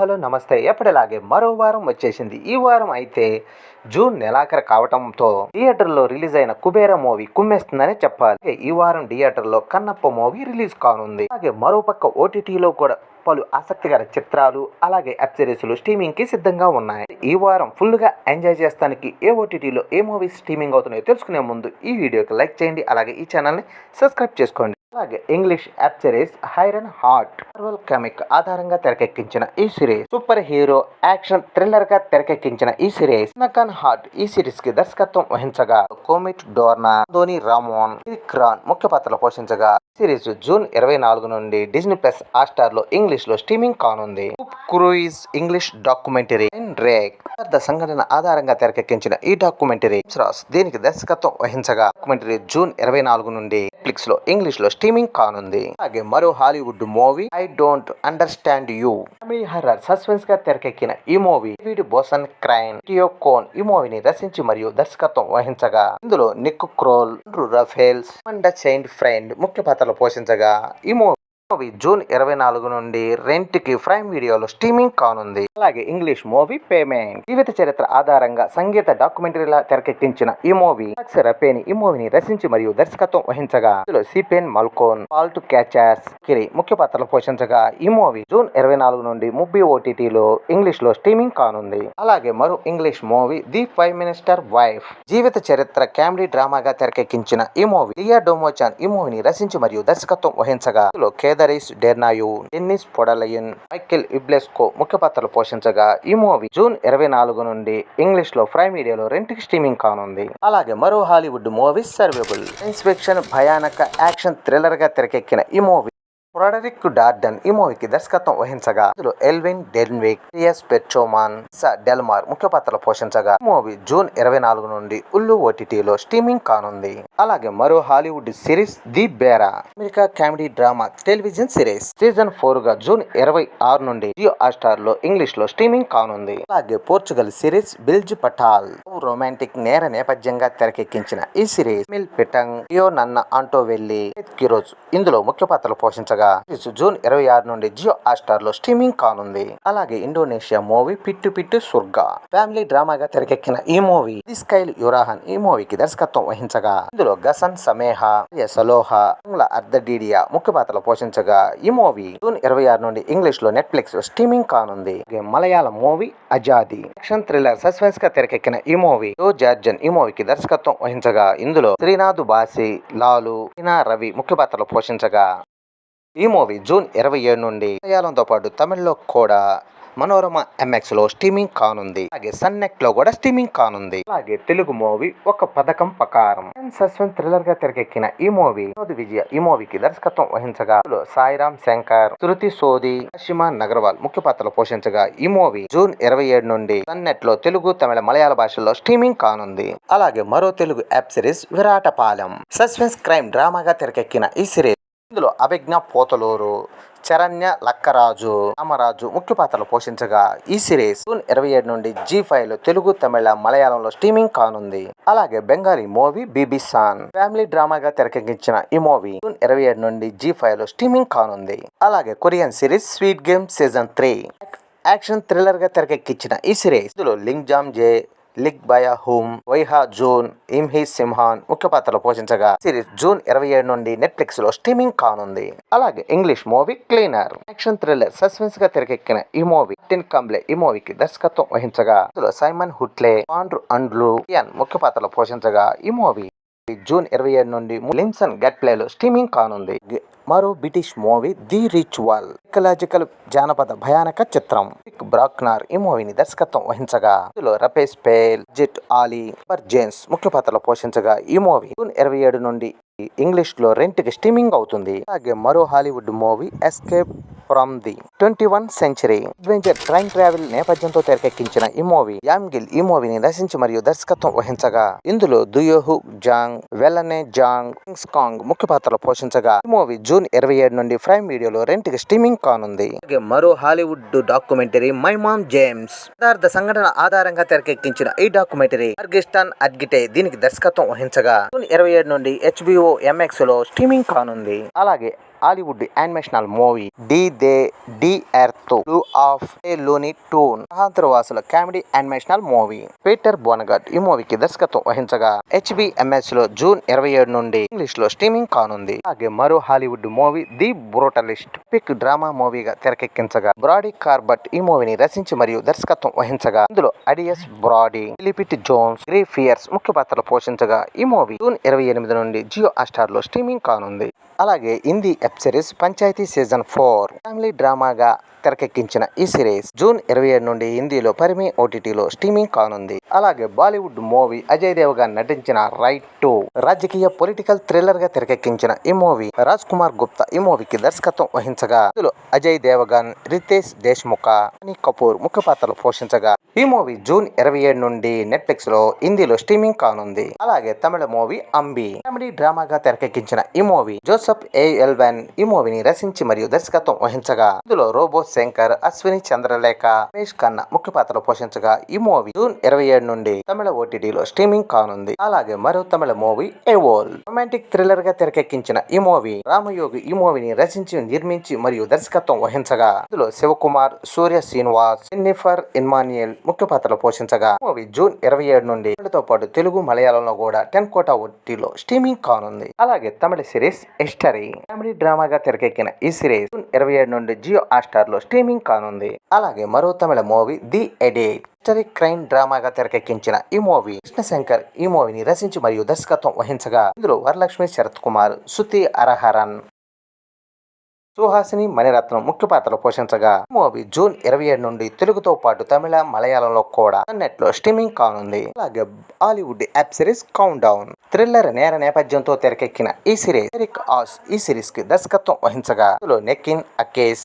Hello నమస్తే. ఎప్పటిలాగే మరో వారం వచ్చేసింది. ఈ వారం అయితే జూన్ నెలాఖరు కావటంతో థియేటర్లో రిలీజ్ అయిన కుబేర మూవీ కుమ్మేస్తుందని చెప్పాలి. ఈ వారం థియేటర్లో కన్నప్ప మూవీ రిలీజ్ కానుంది. అలాగే మరోపక్క ఓటీటీలో కూడా పలు ఆసక్తికర చిత్రాలు అలాగే వెబ్ సిరీస్లు స్ట్రీమింగ్కి సిద్ధంగా ఉన్నాయి. ఈ వారం ఫుల్గా ఎంజాయ్ చేస్తానికి ఏ ఓటీటీలో ఏ మూవీస్ స్ట్రీమింగ్ అవుతున్నాయో తెలుసుకునే ముందు ఈ వీడియోకి లైక్ చేయండి. అలాగే ఈ ఛానల్ని సబ్స్క్రైబ్ చేసుకోండి. అలాగే English app series Ironheart Marvel comic ఆధారంగా తెరకెక్కించిన ఈ సిరీస్ సూపర్ హీరో యాక్షన్ థ్రిల్లర్గా తెరకెక్కించిన ఈ సిరీస్ నకన్ హార్ట్ ఈ సిరీస్కి దర్శకత్వం వహించగా కోమిట్ డోర్నా ధోని రామోన్ క్రాన్ ముఖ్య పాత్రలు పోషించగా సిరీస్ జూన్ ఇరవై నాలుగు నుండి డిజ్నీ ప్లస్ హాట్స్టార్లో ఇంగ్లీష్లో స్ట్రీమింగ్ కానుంది. క్రూయిజ్ ఇంగ్లీష్ డాక్యుమెంటరీ రేక్ సంఘటన ఆధారంగా తెరకెక్కించిన ఈ డాక్యుమెంటరీ రాస్ దీనికి దర్శకత్వం వహించగా డాక్యుమెంటరీ జూన్ ఇరవై నాలుగు నుండి నెట్ఫ్లిక్స్లో ఇంగ్లీష్లో స్ట్రీమింగ్ కానుంది. అలాగే మరో Hollywood movie I don't understand you. Tamil horror సస్పెన్స్గా తెరకెక్కిన ఈ మూవీ డేవిడ్ బోసన్ క్రైన్ టియో కోన్ ఈ మూవీని రచించి మరియు దర్శకత్వం వహించగా ఇందులో నిక్ క్రోల్ రఫేల్స్ అండ్ చైన్ ఫ్రెండ్ ముఖ్య పాత్రలు పోషించగా ఈ మూవీ మూవీ జూన్ ఇరవై నాలుగు నుండి రెంట్కి ప్రైమ్ వీడియోలో స్ట్రీమింగ్ కానుంది. అలాగే ఇంగ్లీష్ మూవీ పేమెంట్. జీవిత చరిత్ర ఆధారంగా సంగీత డాక్యుమెంటరీలా తెరకెక్కించిన ఈ మూవీ రపేని ఈ మూవీని రచించి మరియు దర్శకత్వం వహించగా ఇందులో సిపెన్ మల్కోన్ పాల్ట్ క్యాచర్స్ కిరి ముఖ్య పాత్రలు పోషించగా ఈ మూవీ జూన్ ఇరవై నాలుగు నుండి ముబ్బి ఓటీటీలో ఇంగ్లీష్లో స్ట్రీమింగ్ కానుంది. అలాగే మరో English movie the prime minister wife. జీవిత చరిత్ర కామెడీ డ్రామాగా తెరకెక్కించిన ఈ మూవీ లియా డోమోచాన్ ఈ మూవీని రచించి మరియు దర్శకత్వం వహించగా ఇందులో కేదరిస్ డెర్నాయు డెన్నిస్ పొడలయన్ మైకెల్ ఇబ్లెస్కో ముఖ్య పాత్రలు పోషించగా ఈ మూవీ జూన్ ఇరవై నాలుగు నుండి ఇంగ్లీష్లో ప్రైమ్ మీడియాలో రెంట్కి స్ట్రీమింగ్ కానుంది. అలాగే మరో హాలీవుడ్ మూవీ సర్వేబుల్ ఇన్స్పెక్షన్ భయానక యాక్షన్ థ్రిల్లర్గా తెరకెక్కిన ఈ మూవీ ప్రొడరిక్ డార్డన్ ఈ మూవీకి దర్శకత్వం వహించగా ఇందులో ఎల్విన్ డెన్విక్ టిఎస్ పెట్రోమాన్ స డెల్మార్ ముఖ్య పాత్రలు పోషించగా ఈ మూవీ జూన్ ఇరవై నాలుగు నుండి ఉల్లు ఓటీటీలో స్ట్రీమింగ్ కానుంది అలాగే మరో Hollywood series the bear America comedy drama television series season ఫోర్గా June ఇరవై ఆరు నుండి జియో హాట్స్టార్లో ఇంగ్లీష్లో స్ట్రీమింగ్ కానుంది అలాగే పోర్చుగల్ సిరీస్ బిల్జ్ పటాల్ రొమాంటిక్ నేర నేపథ్యంగా తెరకెక్కించిన ఈ సిరీస్ మిల్ పిటంగ్ లియో నన్న ఆంటో వెల్లి కిరోజ్ ఇందులో ముఖ్య పాత్రలు పోషించగా జూన్ ఇరవై ఆరు నుండి జియో హాట్స్టార్లో స్ట్రీమింగ్ కానుంది. అలాగే ఇండోనేషియా మూవీ పిట్టు పిట్టు సుర్గా ఫ్యామిలీ డ్రామాగా తెరకెక్కిన ఈ మూవీ స్కైల్ యురాహన్ ఈ మూవీకి దర్శకత్వం వహించగా ఇందులో గసన్ సమేహ సలోహ అర్ధడీడియా ముఖ్య పాత్రలు పోషించగా ఈ మూవీ జూన్ ఇరవై ఆరు నుండి ఇంగ్లీష్లో నెట్ఫ్లిక్స్లో స్ట్రీమింగ్ కానుంది. Malayalam movie Azadi action thriller సస్పెన్స్గా తెరకెక్కిన ఈ మూవీ జో జార్జన్ ఈ మూవీకి దర్శకత్వం వహించగా ఇందులో శ్రీనాథ్ బాసి లాలు రీనా రవి ముఖ్య పాత్రలు పోషించగా ఈ మూవీ జూన్ ఇరవై ఏడు నుండి మలయాళంతో పాటు తమిళ్ళో కూడా మనోరమ ఎంఎక్స్లో స్ట్రీమింగ్ కానుంది. అలాగే సన్ నెక్ట్లో కూడా స్ట్రీమింగ్ కానుంది. అలాగే తెలుగు మూవీ ఒక పథకం ప్రకారం సస్పెన్స్ థ్రిల్లర్గా తెరకెక్కిన ఈ మూవీ వినోద్ విజయ ఈ మూవీకి దర్శకత్వం వహించగా సాయిరామ్ శంకర్ శృతి సోది అషిమాన్ నగర్వాల్ ముఖ్య పాత్రలు పోషించగా ఈ మూవీ జూన్ ఇరవై ఏడు నుండి సన్ నెట్లో తెలుగు తమిళ మలయాళ భాషల్లో స్ట్రీమింగ్ కానుంది. అలాగే మరో Telugu app series Viratapalem suspense crime డ్రామాగా తెరకెక్కిన ఈ సిరీస్ ఇందులో అభిజ్ఞ పోతలూరు చరణ్య లక్కరాజు రామరాజు ముఖ్య పాత్రలు పోషించగా ఈ సిరీస్ జూన్ ఇరవై ఏడు నుండి జీ ఫైవ్లో తెలుగు తమిళ మలయాళంలో స్ట్రీమింగ్ కానుంది. అలాగే బెంగాలీ మూవీ బీబీసాన్ ఫ్యామిలీ డ్రామాగా తెరకెక్కించిన ఈ మూవీ జూన్ ఇరవై ఏడు నుండి జీ ఫైవ్లో స్ట్రీమింగ్ కానుంది. అలాగే Korean series sweet game season three action థ్రిల్లర్గా తెరకెక్కించిన ఈ సిరీస్ ఇందులో లింగ్ జామ్ జే లిగ్ బయా హూమ్ వైహా జూన్ ఇమ్హి సింహాన్ ముఖ్య పాత్రలు పోషించగా సిరీస్ జూన్ ఇరవై ఏడు నుండి నెట్ఫ్లిక్స్లో స్ట్రీమింగ్ కానుంది. అలాగే English movie cleaner. Action thriller సస్పెన్స్గా తెరకెక్కిన ఈ మూవీ టిన్ కంబ్లే ఈ మూవీకి దర్శకత్వం వహించగా. సైమన్ హుట్లే ఆండ్రు అండ్లు ముఖ్య పాత్రలు పోషించగా ఈ మూవీ జూన్ ఇరవై ఏడు నుండి లిమ్సన్ గట్ ప్లే లో స్ట్రీమింగ్ కానుంది. మరో British movie the ritual psychological జానపద భయానక చిత్రం. బ్రాక్నార్ ఈ మూవీని దర్శకత్వం వహించగా ఇందులో రపేష్ పేల్ జిట్ ఆలీ బర్ జేమ్స్ ముఖ్య పాత్రలు పోషించగా ఈ మూవీ జూన్ ఇరవై ఏడు నుండి ఇంగ్లీష్లో రెంట్కి స్ట్రీమింగ్ అవుతుంది. అలాగే మరో Hollywood movie escape from the twenty one century adventure train travel నేపథ్యంతో తెరకెక్కించిన ఈ మూవీ యామ్గిల్ ఈ మూవీని రచించి మరియు దర్శకత్వం వహించగా ఇందులో దుయోహు జాంగ్ వెల్లనే జాంగ్ కింగ్స్ కాంగ్ ముఖ్య పాత్రలు పోషించగా ఈ మూవీ జూన్ ఇరవై ఏడు నుండి ప్రైమ్ వీడియోలో రెంట్కి స్ట్రీమింగ్ కానుంది. మరో Hollywood documentary my mom James. యథార్థ సంఘటన ఆధారంగా తెరకెక్కించిన ఈ డాక్యుమెంటరీ అర్గిస్టాన్ అడ్గిటే దీనికి దర్శకత్వం వహించగా జూన్ ఇరవై ఏడు నుండి హెచ్బిఓ ఎంఎక్స్లో స్ట్రీమింగ్ కానుంది. అలాగే Hollywood animational movie the day the earth blew up a looney tune. వాసుల కామెడీ యానిమేషనల్ మూవీ. పీటర్ బోనగట్ ఈ మూవీకి దర్శకత్వం వహించగా హెచ్బిఎంఎస్లో జూన్ ఇరవై ఏడు నుండి ఇంగ్లీష్లో స్ట్రీమింగ్ కానుంది. అలాగే మరో Hollywood movie the brutalist epic drama మూవీగా తెరకెక్కించగా బ్రాడీ కార్బట్ ఈ మూవీని రచించి మరియు దర్శకత్వం వహించగా ఇందులో అడియస్ బ్రాడీ ఫిలిపిట్ జోన్స్ గ్రీ ఫియర్స్ ముఖ్య పాత్రలు పోషించగా ఈ మూవీ జూన్ ఇరవై ఎనిమిది నుండి జియో ఆస్టార్లో స్ట్రీమింగ్ కానుంది. అలాగే Hindi web series Panchayat season four family డ్రామాగా తెరకెక్కించిన ఈ సిరీస్ జూన్ ఇరవై ఏడు నుండి హిందీలో పరిమి ఓటీటీలో స్ట్రీమింగ్ కానుంది. అలాగే బాలీవుడ్ మూవీ అజయ్ దేవ్గా నటించిన రైట్ టు రాజకీయ పొలిటికల్ థ్రిల్లర్గా తెరకెక్కించిన ఈ మూవీ రాజ్ కుమార్ గుప్తా ఈ మూవీకి దర్శకత్వం వహించగా ఇందులో అజయ్ దేవగన్ రితేష్ దేశ్ముఖ అని కపూర్ ముఖ్య పాత్రలు పోషించగా ఈ మూవీ జూన్ ఇరవై ఏడు నుండి నెట్ఫ్లిక్స్లో హిందీలో స్ట్రీమింగ్ కానుంది. అలాగే తమిళ మూవీ అంబి కామెడీ డ్రామాగా తెరకెక్కించిన ఈ మూవీ జోసఫ్ ఏ ఎల్వెన్ ఈ మూవీని రచించి మరియు దర్శకత్వం వహించగా ఇందులో రోబోస్ శంకర్ అశ్విని చంద్రలేఖ రమేష్ ఖన్నా ముఖ్య పాత్రలు పోషించగా ఈ మూవీ జూన్ ఇరవై ఏడు నుండి తమిళ ఓటీటీలో స్ట్రీమింగ్ కానుంది. అలాగే మరో తమిళ మూవీ ఎవోల్ రొమాంటిక్ థ్రిల్లర్గా తెరకెక్కించిన ఈ మూవీ రామయోగి ఈ మూవీని రచించి నిర్మించి మరియు దర్శకత్వం వహించగా ఇందులో శివకుమార్ సూర్య శ్రీనివాస్ జెన్నిఫర్ ఇన్మానియల్ ముఖ్య పాత్రలు పోషించగా మూవీ జూన్ ఇరవై ఏడు నుండి తమిళతో పాటు తెలుగు మలయాళంలో కూడా టెన్ కోటా ఓటీలో స్ట్రీమింగ్ కానుంది. అలాగే తమిళ సిరీస్ హిస్టరీ కామెడీ డ్రామాగా తెరకెక్కిన ఈ సిరీస్ జూన్ ఇరవై ఏడు నుండి జియో హాట్స్టార్లో స్ట్రీమింగ్ కానుంది. అలాగే మరో Tamil movie the edit. History crime డ్రామాగా తెరకెక్కించిన ఈ మూవీ కృష్ణశంకర్ ఈ మూవీని రచించి మరియు దర్శకత్వం వహించగా ఇందులో వరలక్ష్మి శరత్ కుమార్ శృతి అరహరన్ సుహాసిని మణిరత్నం ముఖ్య పాత్రలు పోషించగా మూవీ జూన్ ఇరవై ఏడు నుండి తెలుగుతో పాటు తమిళ మలయాళంలో కూడా నెట్లో స్ట్రీమింగ్ కానుంది. అలాగే Hollywood app series countdown thriller నేర నేపథ్యంతో తెరకెక్కిన ఈ సిరీస్ ఎరిక్ ఆస్ ఈ సిరీస్కి దర్శకత్వం వహించగా ఇందులో నెకిన్ అకేస్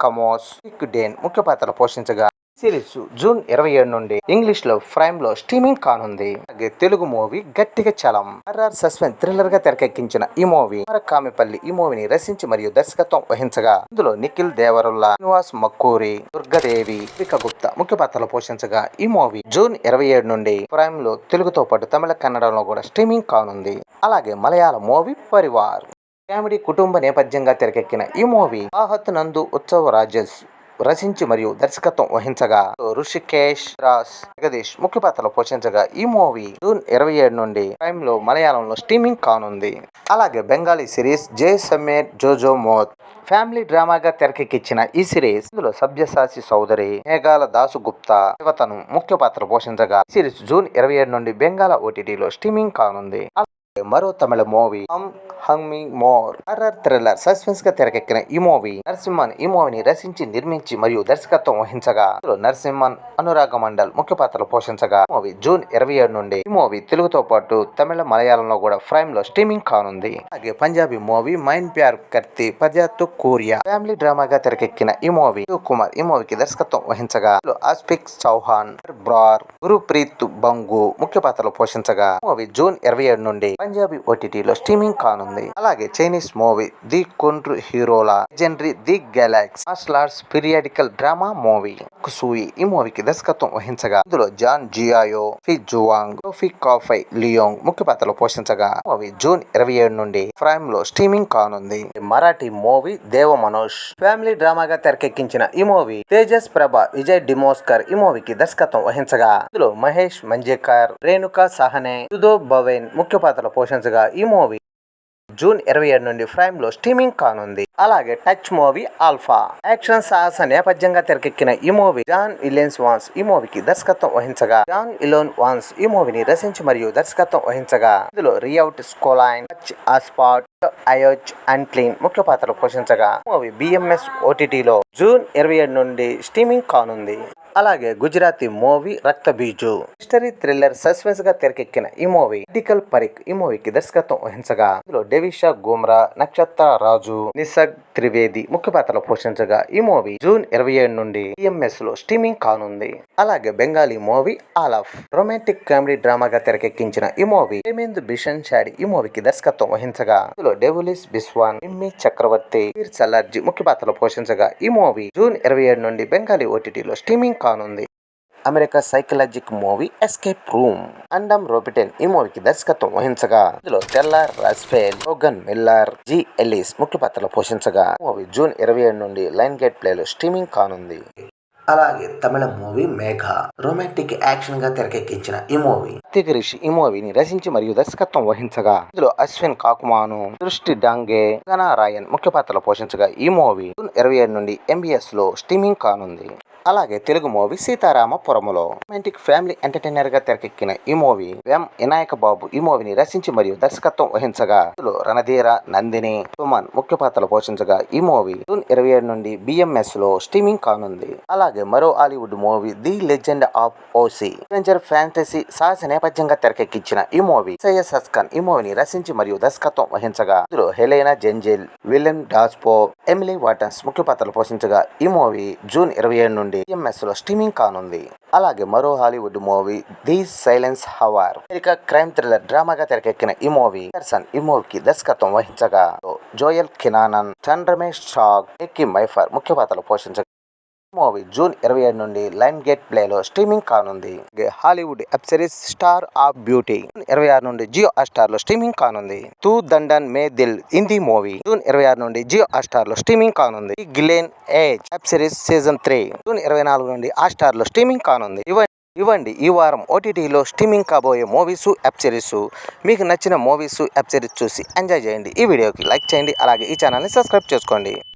కమోస్ డేన్ ముఖ్య పాత్రలు పోషించగా సిరీస్ జూన్ ఇరవై ఏడు నుండి ఇంగ్లీష్లో ప్రైమ్లో స్ట్రీమింగ్ కానుంది. అలాగే తెలుగు మూవీ గట్టిగా చలం. ఆర్ఆర్ సస్పెన్స్ థ్రిల్లర్గా తెరకెక్కించిన ఈ మూవీ కామెపల్లి ఈ మూవీని రచించి మరియు దర్శకత్వం వహించగా ఇందులో నిఖిల్ దేవరుల్లా శ్రీనివాస్ మక్కూరి దుర్గదేవి దీపిక గుప్తా ముఖ్య పాత్రలు పోషించగా ఈ మూవీ జూన్ ఇరవై ఏడు నుండి ప్రైమ్లో తెలుగుతో పాటు తమిళ కన్నడంలో కూడా స్ట్రీమింగ్ కానుంది. అలాగే మలయాళ మూవీ పరివార్. కామెడీ కుటుంబ నేపథ్యంగా తెరకెక్కిన ఈ మూవీ ఆహత్ నందు ఉత్సవ రాజేష్ రచించి మరియు దర్శకత్వం వహించగా. ఋషికేష్ రాస్ జగదీష్ ముఖ్య పాత్రలు పోషించగా ఈ మూవీ జూన్ ఇరవై ఏడు నుండి ప్రైమ్లో మలయాళంలో స్ట్రీమింగ్ కానుంది. అలాగే బెంగాలీ సిరీస్ జే సమేర్ జోజో మోత్ ఫ్యామిలీ డ్రామాగా తెరకెక్కించిన ఈ సిరీస్ ఇందులో సభ్యసాచి సౌదరి మేఘాల దాసు గుప్తా యువతను ముఖ్య పాత్ర పోషించగా. సిరీస్ జూన్ ఇరవై ఏడు నుండి బెంగాల ఓటీటీలో స్ట్రీమింగ్ కానుంది. మరో తమిళ మూవీ హంగ్ మీ మోర్. హర్రర్ థ్రిల్లర్ సస్పెన్స్గా తెరకెక్కిన ఈ మూవీ నరసింహన్ ఈ మూవీని రచించి నిర్మించి మరియు దర్శకత్వం వహించగా నరసింహన్ అనురాగ మండల్ ముఖ్య పాత్రలు పోషించగా మూవీ జూన్ ఇరవై ఏడు నుండి ఈ మూవీ తెలుగుతో పాటు తమిళ మలయాళంలో కూడా ప్రైమ్లో స్ట్రీమింగ్ కానుంది. అలాగే పంజాబీ మూవీ మైన్ ప్యార్ కర్తి పర్యాతు కోరియా ఫ్యామిలీ డ్రామాగా తెరకెక్కిన ఈ మూవీ కుమార్ ఈ మూవీకి దర్శకత్వం వహించగా ఇందులో ఆస్పిక్ చౌహాన్ బ్రార్ గురుప్రీత్ బంగు ముఖ్య పాత్రలు పోషించగా మూవీ జూన్ ఇరవై ఏడు నుండి పంజాబీ ఓటీటీలో స్ట్రీమింగ్ కానుంది. అలాగే చైనీస్ మూవీ ది కొండ్రు హీరోలా legendary the గెలాక్స్ martial arts periodical drama movie కుసూయి ఈ మూవీకి దర్శకత్వం వహించగా ఇందులో జాన్ జియాయో ఫి జువాంగ్ సోఫీ కాఫై లియోంగ్ ముఖ్య పాత్రలు పోషించగా మూవీ జూన్ ఇరవై ఏడు నుండి ప్రైమ్లో స్ట్రీమింగ్ కానుంది. మరాఠీ మూవీ దేవ మనోజ్. ఫ్యామిలీ డ్రామాగా తెరకెక్కించిన ఈ మూవీ తేజస్ ప్రభ విజయ్ డిమోస్కర్ ఈ మూవీకి దర్శకత్వం వహించగా ఇందులో మహేష్ మంజేకర్ రేణుకా సహనే సుధో భవేన్ ముఖ్య పాత్రలు పోషించగా ఈ మూవీ జూన్ ఇరవై ఏడు నుండి ప్రైమ్లో స్ట్రీమింగ్ కానుంది. అలాగే టచ్ మూవీ ఆల్ఫా. యాక్షన్ సాహస నేపథ్యంగా తెరకెక్కిన ఈ మూవీ జాన్ ఇలెన్స్ వాన్స్ ఈ మూవీకి దర్శకత్వం వహించగా. జాన్ ఇలోన్ వాన్స్ ఈ మూవీని రచించి మరియు దర్శకత్వం వహించగా. ఇందులో రియౌట్ స్కోలైన్ టచ్ ఆస్పాట్ అయోచ్ అండ్ క్లీన్ ముఖ్య పాత్రలు పోషించగా. మూవీ బిఎంఎస్ ఓటీటీలో జూన్ ఇరవై ఏడు నుండి స్ట్రీమింగ్ కానుంది. అలాగే గుజరాతీ మూవీ రక్త బీజు. మిస్టరీ థ్రిల్లర్ సస్పెన్స్గా తెరకెక్కిన ఈ మూవీ మెడికల్ పరిక్ ఈ మూవీకి దర్శకత్వం వహించగా ఇందులో డెవిషా గుమ్రా నక్షత్ర రాజు నిసగ్ త్రివేది ముఖ్య పాత్రలు పోషించగా ఈ మూవీ జూన్ ఇరవై ఏడు నుండి ఈఎంఎస్లో స్ట్రీమింగ్ కానుంది. అలాగే బెంగాలీ మూవీ ఆలఫ్ రొమాంటిక్ కామెడీ డ్రామాగా తెరకెక్కించిన ఈ మూవీ హేమేంద్ బిషన్ షాడి ఈ మూవీకి దర్శకత్వం వహించగా ఇందులో డెవులిస్ బిస్వాన్ ఇమ్మి చక్రవర్తి వీర్ ముఖ్య పాత్రలు పోషించగా ఈ మూవీ జూన్ ఇరవై ఏడు నుండి బెంగాలీ ఓటీటీలో స్ట్రీమింగ్ కానుంది. America psychological movie escape room. అండమ్ రోబిటెన్ ఈ మూవీకి దర్శకత్వం వహించగా ఇందులో తెల్ల Russell Logan Miller Jay Ellis ముఖ్య పాత్రలు పోషించగా మూవీ జూన్ ఇరవై ఏడు నుండి లైన్ గేట్ ప్లేలో స్ట్రీమింగ్ కానుంది. అలాగే తమిళ మూవీ మేఘ రొమాంటిక్ యాక్షన్గా తెరకెక్కించిన ఈ మూవీ. రిషి ఈ మూవీని రచించి మరియు దర్శకత్వం వహించగా ఇందులో అశ్విన్ కాకుమాను దృష్టి డాంగే గనా రాయన్ ముఖ్య పాత్రలు పోషించగా ఈ మూవీ జూన్ ఇరవై ఏడు నుండి ఎంబీఎస్లో స్ట్రీమింగ్ కానుంది. అలాగే తెలుగు మూవీ సీతారామపురములో. రొమాంటిక్ ఫ్యామిలీ ఎంటర్టైనర్గా తెరకెక్కిన ఈ మూవీ ఎం. వినాయక బాబు ఈ మూవీని రచించి మరియు దర్శకత్వం వహించగా ఇందులో రణధీర నందిని సుమన్ ముఖ్య పాత్రలు పోషించగా ఈ మూవీ జూన్ ఇరవై ఏడు నుండి బిఎంఎస్లో స్ట్రీమింగ్ కానుంది. అలాగే మరో Hollywood movie the legend of Ochi adventure fantasy సాహస నేపథ్యంగా తెరకెక్కించిన ఈ మూవీ సయ్యద్ సస్కాన్ ఈ మూవీని రచించి మరియు దర్శకత్వం వహించగా ఇందులో హెలెనా జెంజెల్ విలియం డాస్పో ఎమిలీ వాటన్స్ ముఖ్య పాత్రలు పోషించగా ఈ మూవీ జూన్ ఇరవై ఏడు నుండి ఎంఎస్లో స్ట్రీమింగ్ కానుంది. అలాగే మరో హాలీవుడ్ మూవీ ది సైలెన్స్ హవార్. అమెరికా క్రైమ్ థ్రిల్లర్ డ్రామాగా తెరకెక్కిన ఈ మూవీ దర్శన్ ఈ మూవీకి దర్శకత్వం వహించగా జోయల్ కినానన్ చంద్రమేష్ షాగ్ ఎక్కి మైఫర్ ముఖ్య పాత్రలు పోషించగా మూవీ జూన్ ఇరవై ఏడు నుండి లైన్ గేట్ ప్లేలో స్ట్రీమింగ్ కానుంది. Hollywood web series star of beauty June ఇరవై ఆరు నుండి జియో హాట్స్టార్లో స్ట్రీమింగ్ కానుంది. తూ దండన్ మే దిల్ హిందీ మూవీ జూన్ ఇరవై ఆరు నుండి జియో హాట్స్టార్లో స్ట్రీమింగ్ కానుంది. Ghislaine age web series season three June ఇరవై నాలుగు నుండి హాట్స్టార్లో స్ట్రీమింగ్ కానుంది. ఇవ్వండి ఈ వారం ఓటీటీలో స్ట్రీమింగ్ కాబోయే మూవీస్ వెబ్ సిరీస్. మీకు నచ్చిన మూవీస్ వెబ్ సిరీస్ చూసి ఎంజాయ్ చేయండి. ఈ వీడియోకి లైక్ చేయండి. అలాగే ఈ ఛానల్ని సబ్స్క్రైబ్ చేసుకోండి.